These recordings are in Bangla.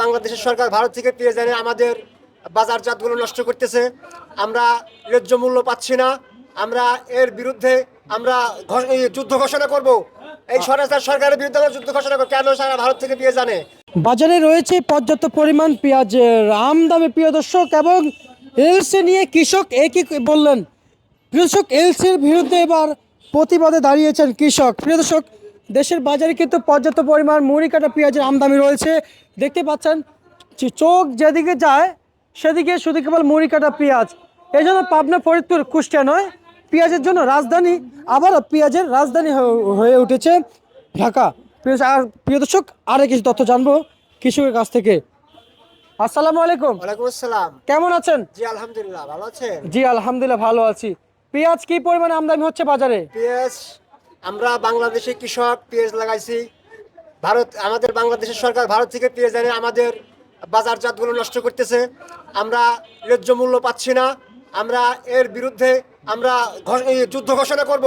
বাংলাদেশের সরকার ভারত থেকে পেয়ে জানে আমাদের বাজারজাতগুলো নষ্ট করতেছে। আমরা ন্যায্য মূল্য পাচ্ছি না। আমরা এর বিরুদ্ধে আমরা যুদ্ধ ঘোষণা করব। এই সরকার সরকারের বিরুদ্ধে আমরা যুদ্ধ ঘোষণা করব। কেন সারা ভারত থেকে পেয়ে জানে বাজারে রয়েছে পর্যাপ্ত পরিমাণ পেঁয়াজের আমদামে প্রিয় দর্শক, এবং এলসি নিয়ে কৃষক একই বললেন। কৃষক এলসির বিরুদ্ধে এবার প্রতিবাদে দাঁড়িয়েছেন কৃষক। প্রিয় দর্শক দেশের বাজারে কিন্তু পর্যাপ্ত পরিমাণ মুড়ি কাটা পেঁয়াজের আমদামি রয়েছে। দেখতে পাচ্ছেন যে চোখ যেদিকে যায় সেদিকে শুধু কেবল মুড়ি কাটা পেঁয়াজ। এই জন্য পাবনা ফরিদপুর কুষ্টিয়া নয় পেঁয়াজের জন্য রাজধানী আবারও পেঁয়াজের রাজধানী হয়ে- উঠেছে ঢাকা। আর প্রিয় দর্শক আরও কিছু তথ্য জানব কৃষকের কাছ থেকে। আসসালামু আলাইকুম। ওয়ালাইকুম আসসালাম। কেমন আছেন? জি আলহামদুলিল্লাহ ভালো আছেন? জি আলহামদুলিল্লাহ ভালো আছি। পেঁয়াজ কি পরিমাণে আমদানি হচ্ছে বাজারে? পেঁয়াজ আমরা বাংলাদেশে কৃষক পেঁয়াজ লাগাইছি। ভারত আমাদের বাংলাদেশের সরকার ভারত থেকে পেঁয়াজ এনে আমাদের বাজারজাতগুলো নষ্ট করতেছে। আমরা ন্যায্য মূল্য পাচ্ছি না। আমরা এর বিরুদ্ধে আমরা যুদ্ধ ঘোষণা করব।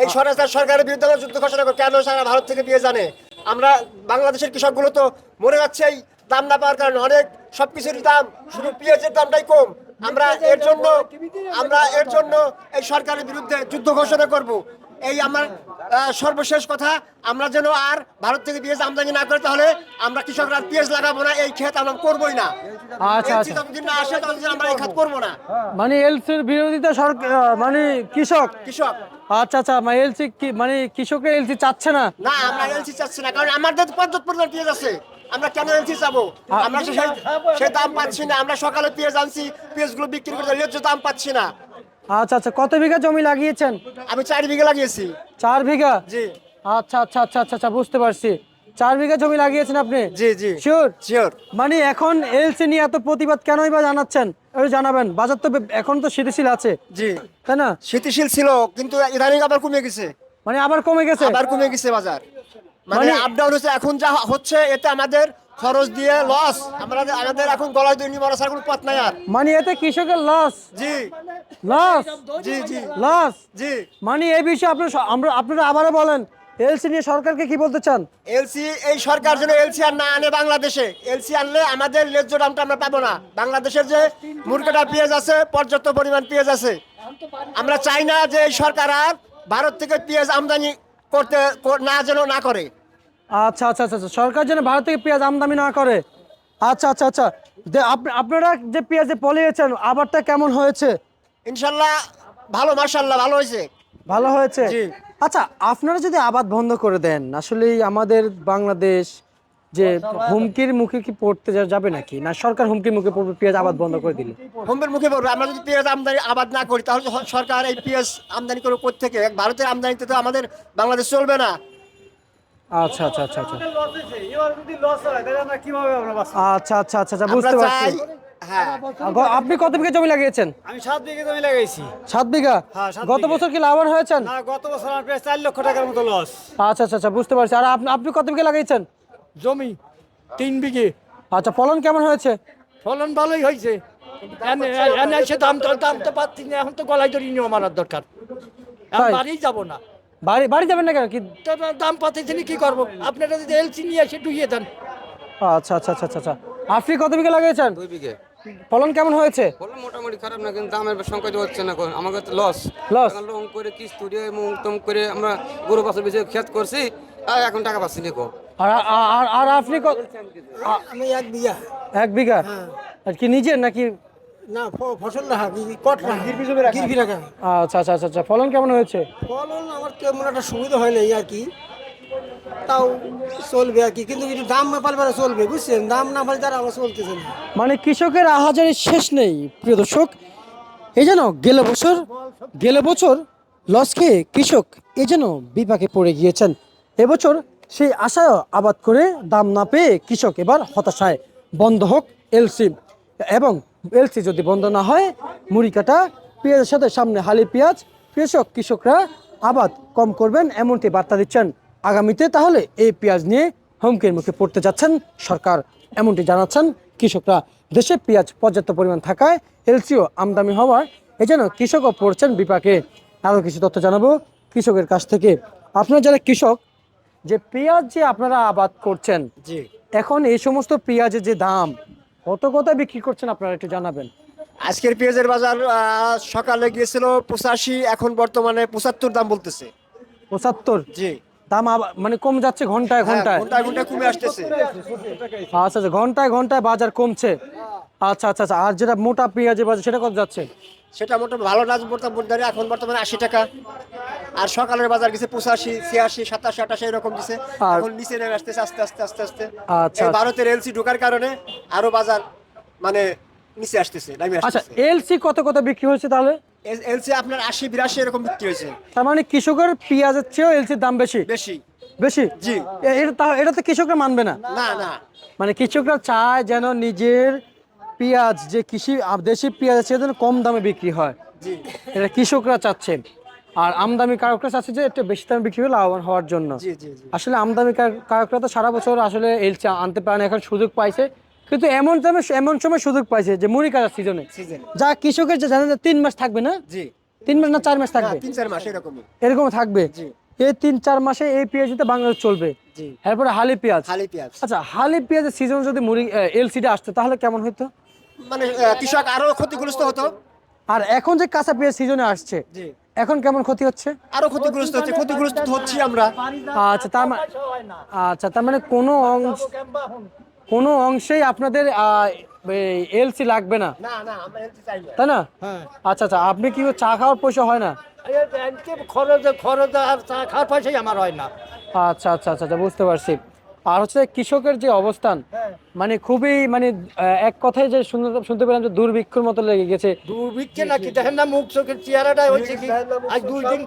এই সরকার সরকারের বিরুদ্ধে আমরা যুদ্ধ ঘোষণা করব। কেন সারা ভারত থেকে পেঁয়াজ আনে? আমরা বাংলাদেশের কৃষকগুলো তো মরে যাচ্ছে এই দাম না পাওয়ার কারণে অনেক সব কিছুর দাম শুধু পেঁয়াজের দামটাই কম। আমরা এর জন্য আমরা এর জন্য এই সরকারের বিরুদ্ধে যুদ্ধ ঘোষণা করব। এই আমার সর্বশেষ কথা আমরা যেন আর ভারত থেকে পেঁয়াজ আমদানি না করে তাহলে আমরা কৃষকরা পেঁয়াজ লাগাবো না এই ক্ষেত আমরা করবোই না। আচ্ছা আচ্ছা। যতদিন না আসে ততদিন আমরা এই খাত করব না। মানে এলসির বিরোধিতা সরকার মানে কৃষক? কৃষক। আচ্ছা আচ্ছা মানে এলসি কি মানে কৃষকের এলসি চাচ্ছে না? না আমরা এলসি চাচ্ছি না কারণ আমাদের পর্যাপ্ত পরিমাণ পেঁয়াজ আছে। আমরা কেন এলসি চাবো? আমরা সে- দাম পাচ্ছি না আমরা সকালে পেঁয়াজ আনছি পেঁয়াজগুলো বিক্রি করতে ন্যায্য দাম পাচ্ছি না। আচ্ছা আচ্ছা কত বিঘা জমি লাগিয়েছেন? আমি চার বিঘা লাগিয়েছি। চার বিঘা? জি। আচ্ছা আচ্ছা আচ্ছা আচ্ছা আচ্ছা বুঝতে পারছি। চার বিঘা জমি লাগিয়েছেন আপনি? জি জি। শিওর শিওর মানে এখন এলসি নিয়ে এত প্রতিবাদ কেনই বা জানাচ্ছেন? ওই জানাবেন। বাজার তো এখন তো শিথিশীল আছে। জি। তাই না? স্থিতিশীল ছিল কিন্তু ইদানিং আবার কমে গেছে। মানে আবার কমে গেছে? আবার কমে গেছে বাজার। মানে মানে- আপ ডাউন হচ্ছে এখন যা হচ্ছে এতে আমাদের খরচ দিয়ে লস আমরা আমাদের এখন গলায় দৈনি মরা ছাড়া কোনো পথ নাই আর। মানে এতে কৃষকের লস জি। লস জি জি। লস জি। মানে এই বিষয়ে আপনার আমরা আপনারা আবারও বলেন এলসি নিয়ে সরকারকে কি বলতে চান? এলসি এই সরকার যেন এলসি আর না আনে বাংলাদেশে। এলসি আনলে আমাদের ন্যায্য দামটা আমরা পাবো না। বাংলাদেশের যে মুরগিটা পেঁয়াজ আছে পর্যাপ্ত পরিমাণ পেঁয়াজ আছে। আমরা চাই না যে এই সরকার আর ভারত থেকে পেঁয়াজ আমদানি করতে না যেন না করে। আচ্ছা আচ্ছা আচ্ছা আচ্ছা। সরকার যেন ভারত থেকে পেঁয়াজ আমদানি না করে। আচ্ছা আচ্ছা আচ্ছা। যে আপনারা যে পেঁয়াজে পলিয়েছেন আবারটা কেমন হয়েছে? ইনশাল্লাহ ভালো মার্শাল্লাহ ভালো হয়েছে। ভালো হয়েছে? আচ্ছা আপনারা যদি আবাদ বন্ধ করে দেন আসলে আমাদের বাংলাদেশ যে হুমকির মুখে কি পড়তে যাবে নাকি? না সরকার হুমকির মুখে পড়বে পেঁয়াজ আবাদ বন্ধ করে দিলে? হুমকির মুখে পড়বে। আমরা যদি পেঁয়াজ আমদানি আবাদ না করি তাহলে সরকার এই পেঁয়াজ আমদানি করে থেকে ভারতের আমদানিতে তো আমাদের বাংলাদেশ চলবে না। আচ্ছা আচ্ছা আচ্ছা আচ্ছা। আচ্ছা আচ্ছা আচ্ছা আচ্ছা বুঝতে পারছি। হ্যাঁ। আপনি কত বিঘা জমি লাগিয়েছেন? আমি সাত বিঘে জমি লাগাইছি। সাত বিঘা? হ্যাঁ, গত বছর কি লাভবান হয়েছেন? গত বছর আমার প্রায় চার লক্ষ টাকার মতো লস আচ্ছা আচ্ছা আচ্ছা বুঝতে পারছি। আর আপনি আপনি কত বিঘা লাগিয়েছেন? জমি তিন বিঘে। আচ্ছা ফলন কেমন হয়েছে? ফলন ভালোই হয়েছে। দাম তো দাম তো পাচ্ছি না এখন তো গলায় ধরে নিয়ে মারার দরকার। এখন বাড়ি যাব না। বাড়ি বাড়ি যাবেন না কেন? কি দাম পাচ্ছি কি করব? আপনারা যদি এলসি নিয়ে এসে ডুইয়ে দেন। আচ্ছা আচ্ছা আচ্ছা আচ্ছা আচ্ছা। আপনি কত বিঘা লাগিয়েছেন দুই বিঘে। ফলন কেমন হয়েছে? বললাম মোটামুটি খারাপ না কিন্তু দামের সংকট হচ্ছে না। আমাকে তো লস Loss? লং করে কিস্তি দিয়ে মুখ টম করে আমরা গরু বছর বেশি ক্ষেত করছি আর এখন টাকা পাচ্ছি না কো। আর আর আর- আর আপনি আমি এক বিঘা। এক বিঘা? আর কি নিজের নাকি না ফসল রাখা কট রাখা গিরবি রাখা আচ্ছা আচ্ছা আচ্ছা আচ্ছা ফলন কেমন হয়েছে? ফলন আমার তেমন একটা সুবিধা হয় নাই আর কি। তাও চলবে আর কি কিন্তু একটু দাম না পারবে চলবে বুঝছেন? দাম না পারলে তারা আমার চলতেছে না। মানে কৃষকের আহাজারের শেষ নেই প্রিয় দর্শক। এই যেন গেলে বছর গেলে বছর লস খেয়ে কৃষক এ যেন বিপাকে পড়ে গিয়েছেন। এবছর সেই আশায় আবাদ করে দাম না পেয়ে কৃষক এবার হতাশায়। বন্ধ হোক এলসি। এবং এলসি যদি বন্ধ না হয় মুড়ি কাটা পেঁয়াজের সাথে সামনে হালি পেঁয়াজ কৃষক কৃষকরা আবাদ কম করবেন এমনটি বার্তা দিচ্ছেন। আগামীতে তাহলে এই পেঁয়াজ নিয়ে হুমকির মুখে পড়তে যাচ্ছেন সরকার এমনটি জানাচ্ছেন কৃষকরা। দেশে পেঁয়াজ পর্যাপ্ত পরিমাণ থাকায় এলসিও আমদানি হওয়ার এই যেন কৃষকও পড়ছেন বিপাকে। আরও কিছু তথ্য জানাব কৃষকের কাছ থেকে। আপনারা যারা কৃষক যে পেঁয়াজ যে আপনারা আবাদ করছেন জি। এখন এই সমস্ত পেঁয়াজের যে দাম কত কথা বিক্রি করছেন আপনারা একটু জানাবেন? আজকের পেঁয়াজের বাজার সকালে গিয়েছিল পঁচাশি এখন বর্তমানে পঁচাত্তর দাম বলতেছে। পঁচাত্তর? জি। দাম মানে কম যাচ্ছে ঘন্টায় হ্যাঁ, ঘন্টায়। ঘন্টায় ঘন্টায় কমে আসতেছে। আচ্ছা আচ্ছা ঘন্টায় ঘন্টায় বাজার কমছে। আচ্ছা আচ্ছা আচ্ছা। আর যেটা মোটা পেঁয়াজের বাজার সেটা কত যাচ্ছে? সেটা মোটামুটি ভালো নাচ বর্তমানে এখন বর্তমানে আশি টাকা। আর সকালের বাজার গেছে পঁচাশি ছিয়াশি সাতাশি আটাশি এরকম দিছে এখন নিচে নেমে আসতেছে আস্তে আস্তে আস্তে আস্তে। আচ্ছা, আচ্ছা। ভারতের এলসি ঢোকার কারণে আরও বাজার মানে নিচে আসতেছে আচ্ছা এলসি কত কত বিক্রি হয়েছে তাহলে? এলসি আপনার আশি বিরাশি এরকম বিক্রি হয়েছে। তার মানে কৃষকের পেঁয়াজের চেয়েও এলসির দাম বেশি? বেশি। বেশি? জি। এটা এটা তো কৃষকরা মানবে না? না না। মানে কৃষকরা চায় যেন নিজের পেঁয়াজ যে কৃষি দেশি পেঁয়াজ আছে যেন কম দামে বিক্রি হয়। এটা কৃষকরা চাচ্ছে আর আমদানি কারকরা চাচ্ছে যে একটু বেশি দামে বিক্রি হলে লাভবান হওয়ার জন্য। আসলে আমদানি কারকরা তো সারা বছর আসলে এলচি আনতে পারে না এখন সুযোগ পাইছে। কিন্তু এমন সময় এমন সময় সুযোগ পাইছে যে মুড়ি কাটার সিজনে যা কৃষকের যে জানেন তিন মাস থাকবে না? তিন মাস না চার মাস থাকবে? তিন চার মাস এরকমই। এরকম থাকবে? এই তিন চার মাসে এই পেঁয়াজিতে বাংলাদেশ চলবে। এরপরে হালি পেঁয়াজ। খালি পেঁয়াজ। আচ্ছা হালি পেঁয়াজের সিজন যদি মুড়ি এলসিডি আসতো তাহলে কেমন হতো মানে কৃষক আরও ক্ষতিগ্রস্ত হতো। আর এখন যে কাঁচা পেঁয়াজ সিজনে আসছে এখন কেমন ক্ষতি হচ্ছে? আরও ক্ষতিগ্রস্ত হচ্ছে ক্ষতিগ্রস্ত হচ্ছি আমরা। আচ্ছা তার মানে আচ্ছা তার মানে কোনো অংশ কোনো অংশেই আপনাদের এলসি লাগবে না। না না আমরা হেলতে চাই না। তাই না? হ্যাঁ। আচ্ছা আচ্ছা আপনি কি চা খাওয়ার পয়সা হয় না? খরচ খরচ আর চা খাওয়ার পয়সাই আমার হয় না। আচ্ছা আচ্ছা আচ্ছা আচ্ছা, বুঝতে পারছি। আর হচ্ছে কৃষকের যে অবস্থান মানে খুবই মানে এক কথায় যে শুনতে শুনতে পেলাম যে দুর্ভিক্ষর মতো লেগে গেছে। দুর্ভিক্ষে নাকি? দেখেন না মুখ চোখের চেহারাটা হয়েছে কি? আজ দুই দিন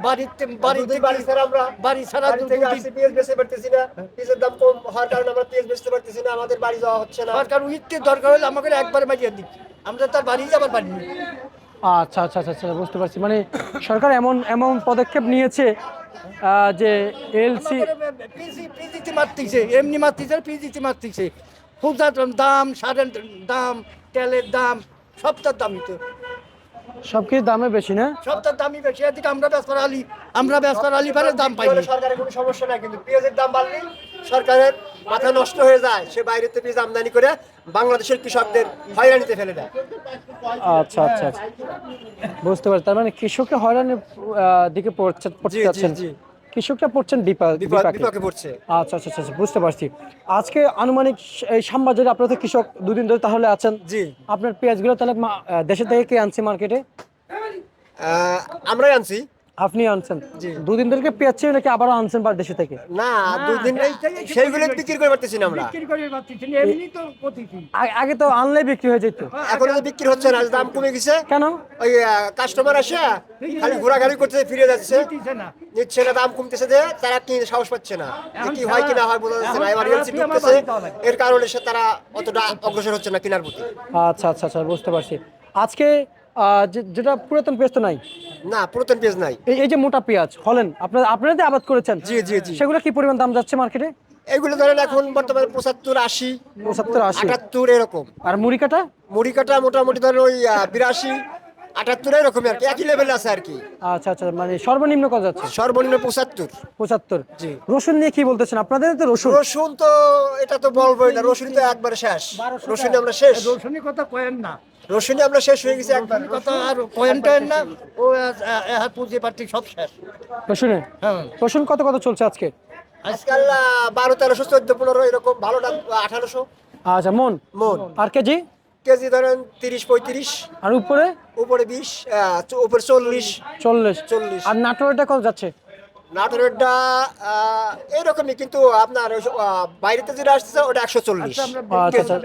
বাড়িতে বাড়িতে বাড়ি ছাড়া আমরা বাড়ি ছাড়া বাড়ি দু- থেকে পেঁয়াজ বেচতে পারতেছি না। পেঁয়াজের দাম কম হওয়ার কারণে আমরা পেঁয়াজ বেচতে পারতেছি না আমাদের বাড়ি যাওয়া হচ্ছে না। সরকার উইথকে দরকার হলে আমাকে একবারে বাজিয়ে দিচ্ছে আমরা তার বাড়ি যাবার পারি আচ্ছা আচ্ছা আচ্ছা আচ্ছা বুঝতে পারছি। মানে সরকার এমন এমন পদক্ষেপ নিয়েছে যে এলসি পিজিতে মারতেছে এমনি মারতেছে পিজিতে মারতেছে। খুব দাম সারের দাম তেলের দাম সবটার দামই তো। সব কিছু দামে বেশি না? সবটার দামই বেশি এদিকে আমরা ব্যবসার আলি আমরা ব্যবসার আলি ফেলে দাম পাই সরকারের কোনো সমস্যা নাই কিন্তু পেঁয়াজের দাম বাড়লে সরকারের মাথা নষ্ট হয়ে যায় সে বাইরে থেকে পেঁয়াজ আমদানি করে বাংলাদেশের কৃষকদের হয়রানিতে ফেলে দেয়। আচ্ছা আচ্ছা আচ্ছা। বুঝতে পারছি। তার মানে কৃষকরা হয়রানির দিকে পড়ছে পড়তে যাচ্ছেন। কৃষকরা পড়ছেন বিপা বিপাকে। পড়ছে। আচ্ছা আচ্ছা আচ্ছা আচ্ছা, বুঝতে পারছি। আজকে আনুমানিক এই সামবাজারে আপনারা তো কৃষক দুদিন ধরে তাহলে আছেন। জি। আপনার পেঁয়াজগুলো তাহলে মা- আহ, দেশে থেকে কে আনছে মার্কেটে? আমরাই আনছি। আপনি আনছেন? দুদিন ধরে কি পেঁয়াজ ছিল নাকি আবারও আনছেন বা দেশে থেকে? না দুদিন সেইগুলো বিক্রি করে পারতেছি না আমরা। বিক্রি করে পারতেছি এমনি তো প্রতিদিন। আগে তো আনলে বিক্রি হয়ে যেত। এখন তো বিক্রি হচ্ছে না দাম কমে গেছে। কেন? ওই কাস্টমার আসে খালি ঘোরাঘুরি করতে ফিরে যাচ্ছে। নিচ্ছে না দাম কমতেছে যে তারা কি সাহস পাচ্ছে না কি হয় কি না হয় বোঝা যাচ্ছে না এবার এলসি ঢুকতেছে। এর কারণে সে তারা অতটা অগ্রসর হচ্ছে না কেনার প্রতি। আচ্ছা আচ্ছা আচ্ছা বুঝতে পারছি। আজকে যেটা পুরাতন পেঁয়াজ তো নাই? না পুরাতন পেজ নাই। এই এই যে মোটা পেঁয়াজ হলেন আপনারা আপনারা যে আবাদ করেছেন। জি জি জি। সেগুলো কি পরিমাণ দাম যাচ্ছে মার্কেটে? এগুলো ধরেন এখন বর্তমানে পঁচাত্তর আশি পঁচাত্তর আশি। আটাত্তর এরকম। আর মুড়ি কাটা? মুড়ি কাটা মোটামুটি ধরেন ওই বিরাশি আটাত্তর এরকম আর কি একই লেভেলে আছে আর কি। আচ্ছা আচ্ছা মানে সর্বনিম্ন কত যাচ্ছে? সর্বনিম্ন পঁচাত্তর। পঁচাত্তর। জি। রসুন নিয়ে কি বলতেছেন? আপনাদের তো রসুন। রসুন তো এটা তো বলবোই না রসুন তো একবারে শেষ। রসুন আমরা শেষ। রৌশনী কথা কয়েন না। রসুন আমরা শেষ হয়ে গেছি একবার। কথা আর কয়েন টয়েন না ও এহার পুঁজি পার্টি সব শেষ। রসুনে? হ্যাঁ। রসুন কত কত চলছে আজকে? আজকাল বারো তেরোশো চোদ্দ পনেরো এরকম ভালো দাম আঠারোশো। আচ্ছা মন? মন। আর কেজি? কেজি ধরেন তিরিশ পঁয়ত্রিশ। আর উপরে? উপরে বিশ আহ, উপরে চল্লিশ। চল্লিশ। চল্লিশ। আর নাটোরটা কত যাচ্ছে? নাটোরেরটা এরকমই কিন্তু আপনার বাইরেতে যেটা আসছে ওটা একশো চল্লিশ। আচ্ছা আচ্ছা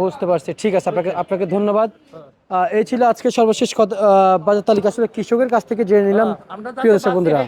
বুঝতে পারছি। ঠিক আছে আপনাকে আপনাকে ধন্যবাদ। এই ছিল আজকে সর্বশেষ কথা বাজার তালিকা। আসলে কৃষকের কাছ থেকে জেনে নিলাম প্রিয় দর্শক বন্ধুরা।